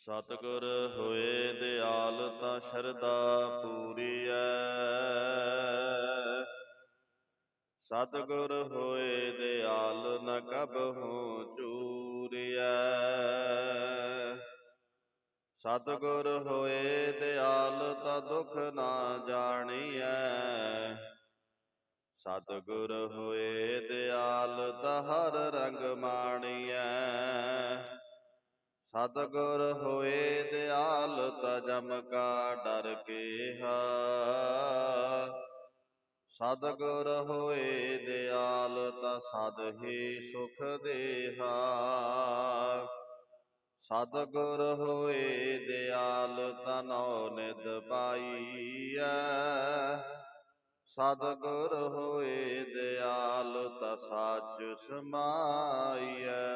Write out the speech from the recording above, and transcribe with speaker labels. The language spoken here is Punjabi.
Speaker 1: ਸਤਿਗੁਰ ਹੋਏ ਦਿਆਲ ਤਾਂ ਸ਼ਰਦਾ ਪੂਰੀਐ। ਸਤਿਗੁਰ ਹੋਏ ਦਿਆਲ ਨ ਕਬਹੂ ਚੂਰੀਐ। ਸਤਿਗੁਰ ਹੋਏ ਦਿਆਲ ਤਾਂ ਦੁਖ ਨਾ ਜਾਣੀਐ। ਸਤਿਗੁਰ ਹੋਏ ਦਿਆਲ ਤਾਂ ਹਰ ਰੰਗ ਮਾਣੀਐ। ਸਤਿਗੁਰ ਹੋਏ ਦਿਆਲ ਤਾ ਜਮ ਕਾ ਡਰ ਕੇਹਾ। ਸਤਿਗੁਰ ਹੋਏ ਦਿਆਲ ਤਾ ਸਦ ਹੀ ਸੁਖ ਦੇਹਾ। ਸਤਿਗੁਰ ਹੋਏ ਦਿਆਲ ਤਾ ਨੌ ਨਿਧ ਪਾਈਐ। ਸਤਿਗੁਰ ਹੋਏ ਦਿਆਲ ਤਾ ਸੱਚ ਸਮਾਈਐ।